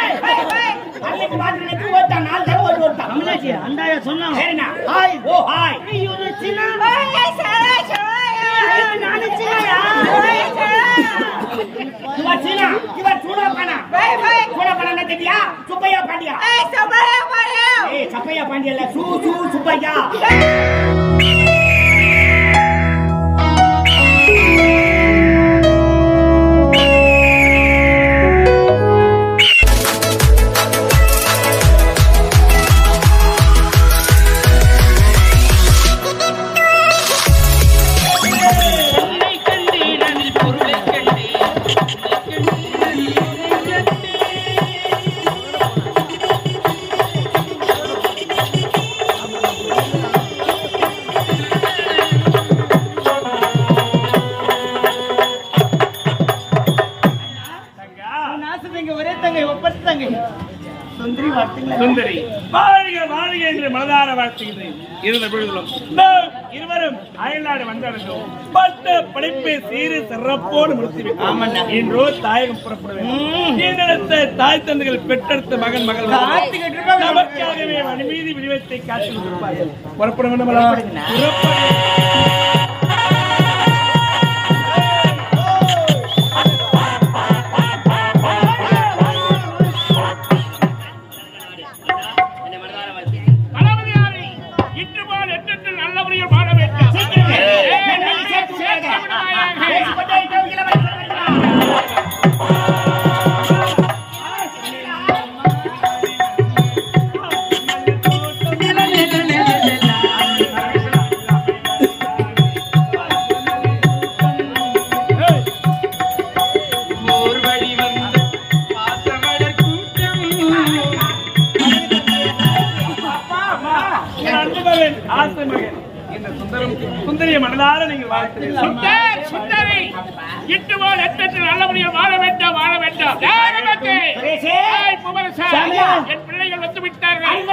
அன்னைக்கு பாத்துட்டு ஓட்டா நாலு தடவை ஓட்டு ஓட்டா தமிழாச்சி அண்டாயா சொன்னா சரிண்ணா ஹாய் ஓ ஹாய் ஐயோ சின்ன இவ சூடா சூடா தெரியா சுப்பையா பாண்டியா? ஏய் பாண்டியா இல்ல சூ சூ சுப்பையா. ஒப்பற்ற தங்கை சுந்தரி வார்த்தைங்களா சுந்தரி. வாழ்க வாழ்க என்று மனதார வாழ்த்துகிறேன். இருந்த பொழுதிலும். நாம் இருவரும் அயல்நாடு வந்தடைந்தோம் பட்ட படிப்பை சீறு சிறப்போடு முடித்து ஆமாண்ணா. இன்றோ தாயகம் புறப்படுவேன். தாய் தந்தைகள் பெற்றெடுத்த மகன் மகள். நமக்காகவே மணிமீதி விடுவத்தை காத்து கொண்டிருப்பார்கள் புறப்பட.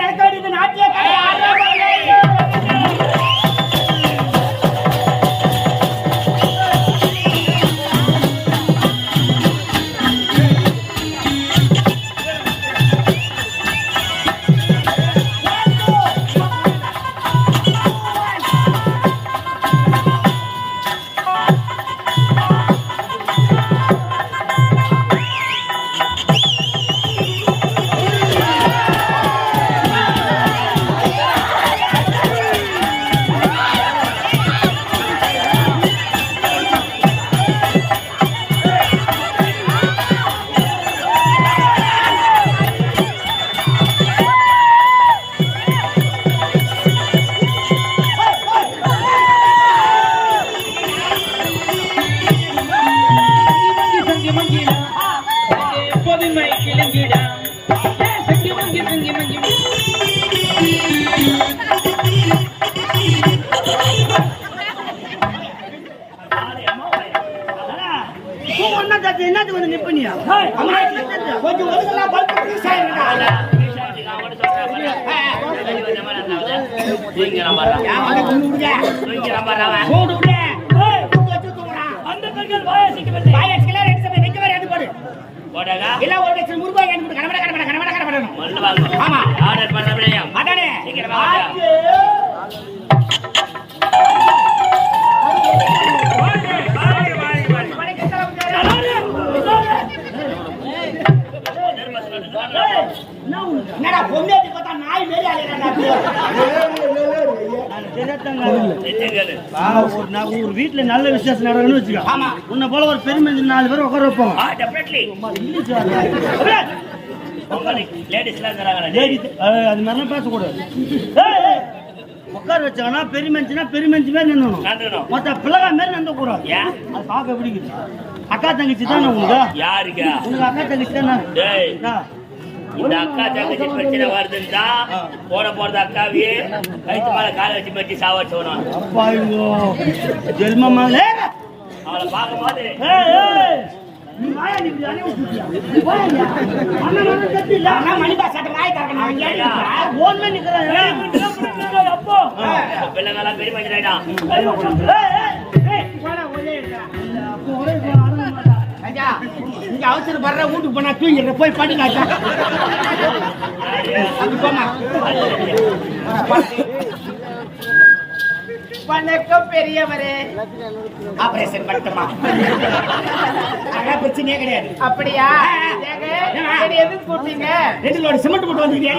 நடக்க வேண்டியது நாட்டிய பொதுமை கிளங்கிடா சங்கி மங்கி சங்கி மங்கி என்னத்துக்கு வந்து நிப்பனியா கொஞ்சம் ஒதுங்கலாம் பல்பு ப்ளீஸ் ஆயிருங்கடா. ஏன் வந்து குண்டு விடுங்க கூடு விடு ஏய், குண்டு வச்சு தூங்குறா. வாயை சிக்கல, இல்ல, ஒரு லட்சம் ரூபாய். கடமடை, கடமடை, கடமடை, கடமடைணும். ஆமா. அதானே. ஆச்சு. வீட்டுல நல்ல விசேஷம் நடக்கணும்னு வச்சுக்கோ. ஆமா. உன்னை போல ஒரு பெருமை நாலு பேர் உட்கார வைப்போம். லேடி அது மாதிரிலாம் பேசக்கூடாது. உட்கார வச்சாங்கன்னா பெருமெஞ்சுனா பெருமெஞ்சு மாதிரி நின்னணும் மொத்த பிள்ளைகா மாதிரி நின்ற கூடாது அது பார்க்க பிடிக்குது அக்கா தங்கச்சி தானே உங்களுக்கு? யாருக்கா? உங்களுக்கு அக்கா தங்கச்சி தானே. இந்த அக்கா தங்கச்சி பிரச்சனை வருதுன்னா போட போறது அக்காவையே கைத்து மேல காலை வச்சு ஜென்மமா லே அவளை பார்க்கும்போது ஏய் ஏய் ராஜா இங்க அவசரம் வர்ற வீட்டுக்கு போனா தூங்கிடுற போய் படுக்காச்சா அது போமா வணக்கம் பெரியவரே. ஆபரேஷன் பண்ணட்டுமா? அதெல்லாம் பிரச்சனையே கிடையாது. அப்படியா? எதுக்கு கூப்பிட்டீங்க? ரெண்டு லோடு சிமெண்ட் போட்டு வந்துருக்கீங்க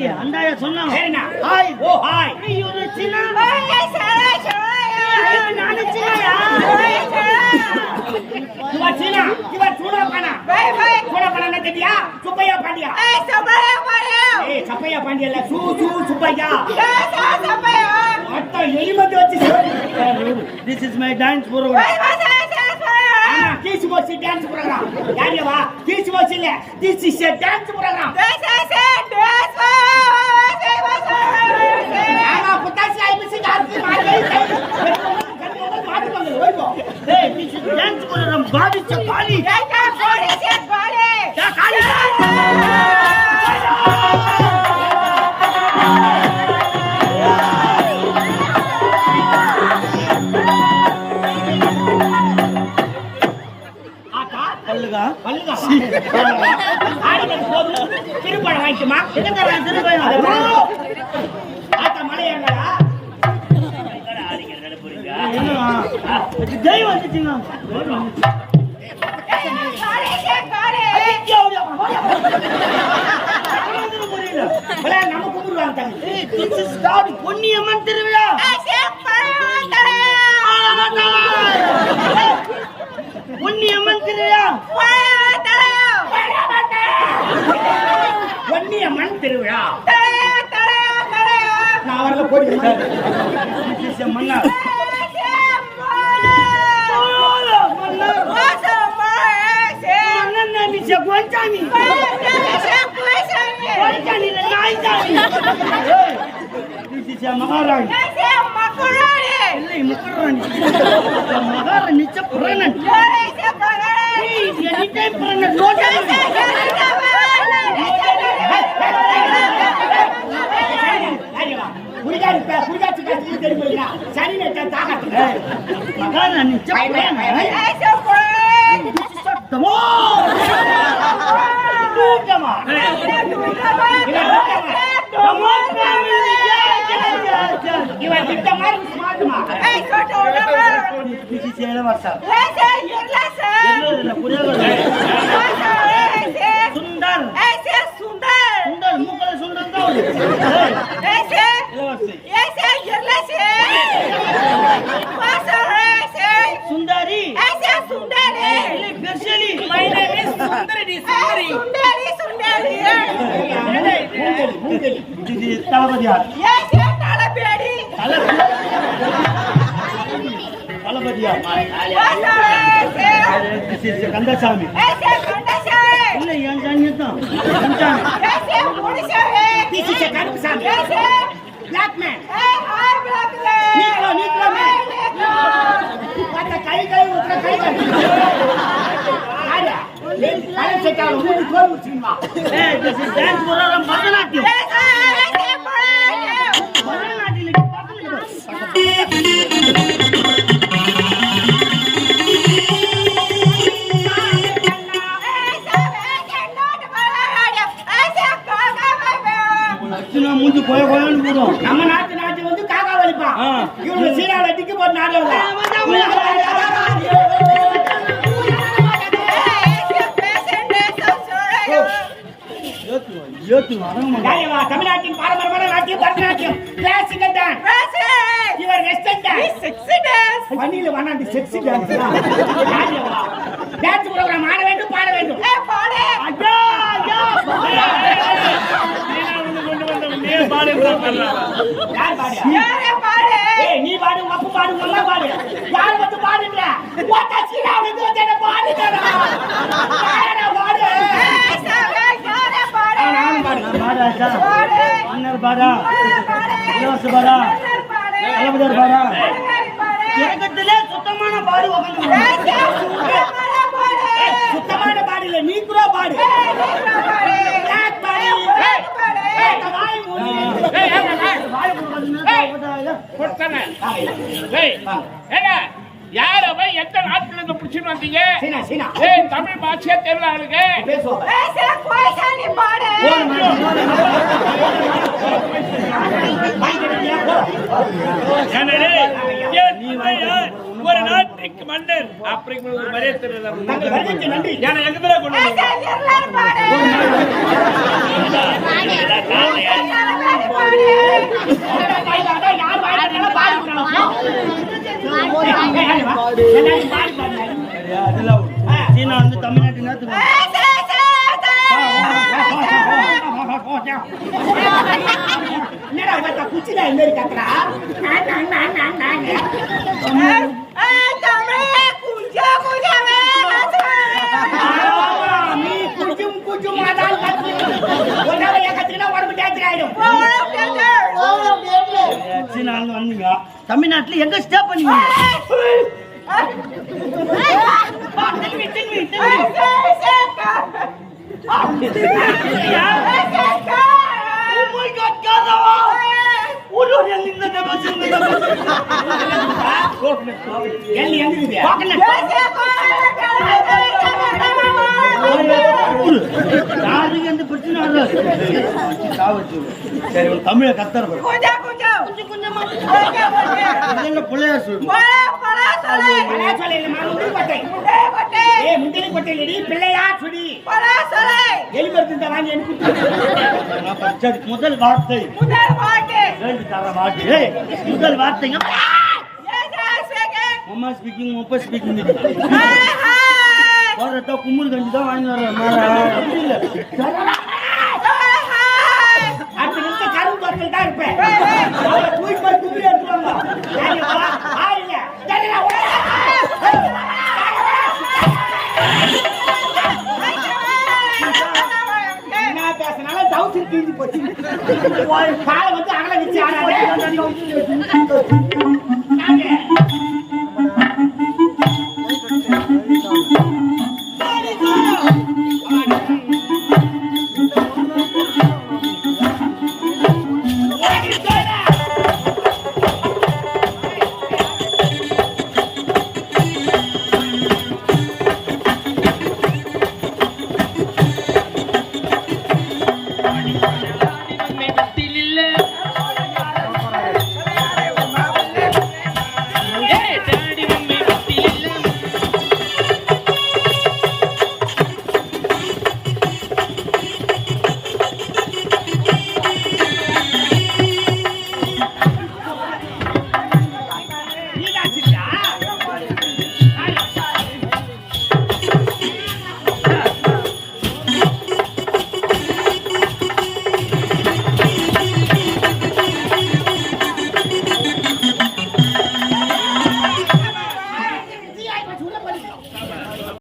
அம்மாச்சி, அந்தாய சொன்னாங்க. ஹாய். Oh hi. ஐயோ, இது சின்ன- நானு சின்னயா? இவா சீனா இவா சூனா பானா. சூனா பானா என்ன தெரியா சுப்பையா பாண்டியா? ஏய் சப்பையா பாண்டியா. இல்ல சூ சூ சுப்பையா. மொத்தம் எலிமத்தி வச்சு This is my dance program. ஆமா கீச்சு போச்சு டான்ஸ் ப்ரோகிராம் யாரியா வா கீச்சு போச்சு இல்ல this is a dance program ஆடினது போதும் திருப்பழம் வாங்கிக்குமா எங்க தர்றான் திருப்பையா? ஆட்டா is வந்துச்சுங்க பொன்னியம்மன் திருவிழா பொன்னியம்மன் திருவிழா பொன்னியம்மன் திருவிழா நான் வரல போடுங்க This a மகாராணி இல்லை மகாராணி நிச்ச புரணன் எனி டைம் புரணன் நோ தாகாட்டு மகாராணி இவன் திட்ட மாதிரி ஸ்மார்ட்டுமா This is இளவரசர் இல்ல புரியல சுந்தர் சுந்தர் மூக்கல சுந்தர் தான் இளவரசி சுந்தரி இல்லை பெர்சலி இது தளபதியார் தளபதியார் This is கந்தசாமி இல்லை என் சாமி தான் என் சாமி This is a ಕಂದಸ್ವಾಮಿ ಇಲ್ಲ ಏನ್ ಜಾನಿಯತ್ತಾವ ಬ್ಲಾಕ್ ಮ್ಯಾನ್ ನಿಕ್ಲೋ ನಿಕ್ಲೋ ಮ್ಯಾನ್ ಮತ್ತೆ ಕೈ ಕೈ ಉತ್ತರ ಕೈ ಕೈ ಅರೆ ಅರೆ ಸೆಟಾಳು ಮುಗಿದು ಕೋಲ್ ಮುಚ್ಚಿನ ಏ ದಿಸ್ ಇಸ್ ಡ್ಯಾನ್ಸ್ ಮೊದಲ ಮೊದಲಾಗ್ತೀವಿ தமிழ்நாட்டின் பாரம்பரியமான நாட்டியம் பரதநாட்டியம். கிளாசிக்கல் டான்ஸ் இவர் வெஸ்டர்ன் டான்ஸ் பணியில வண்ணாண்டி செக்ஸி டான்ஸ் டான்ஸ் ப்ரோகிராம் ஆட வேண்டும் பாட வேண்டும். ஐயா ஐயா. வந்த நீ பாடு பாடு அப்பா பாடு அம்மா பாடு. யார் வந்து பாடுங்க யாரடா பாடு? பாடு பாடாச்சா மன்னர் பாடா இலவச பாடா தளபதியார் பாடா இறக்கத்திலே சுத்தமான பாடு உட்காந்து சுத்தமான பாடு இல்ல நீ கூட பாடு Black பாடு ஏய், வாய் மூடி. வாய் யார் அவன்? எந்த நாட்டுல இருந்து புடிச்சிட்டு வந்தீங்க? சீனா சீனா. ஏய், தமிழ் பாஷையே தெரியல அவனுக்கு. பேசுவாங்க எனவே, ஏன் நீ யார்? ஒரு நாட்டுக்கு மன்னர். அப்படிங்கிற ஒரு மரியாதை வருகைக்கு நன்றி. எங்க கொண்டு பாடு. சீனா வந்து தமிழ்நாட்டு என்னடா நான், நான், நான், நான். ஆமா, நீ குஜும் குஜுமாதான் கத்து. ஒரு நாளைக்கு வந்தீங்க. தமிழ்நாட்டுல எங்க ஸ்டே பண்ணீங்க எள்ளி எந்திரிக்குது. யாருக்கு எந்த பிரச்சனை சரி தமிழ கத்தர பிள்ளையார் சொல்லு ஏய், முதல் வார்த்தை கேள்வி வார்த்தை முதல் வார்த்தைங்க அம்மா ஸ்பீக்கிங் அப்பா ஸ்பீக்கிங் போறத கும்முறு கஞ்சி தான் வாங்கி வர்றேன் மேல. அடுத்த நிமிஷம் கரும்பு தான் இருப்பேன். தூக்கி போய் கும்பி எடுத்துருவாங்க. ஆ, பேசினாலும் டவுசர் கிழிஞ்சு போச்சு. போய் காலை வந்து அகல வச்சு ஆடாத.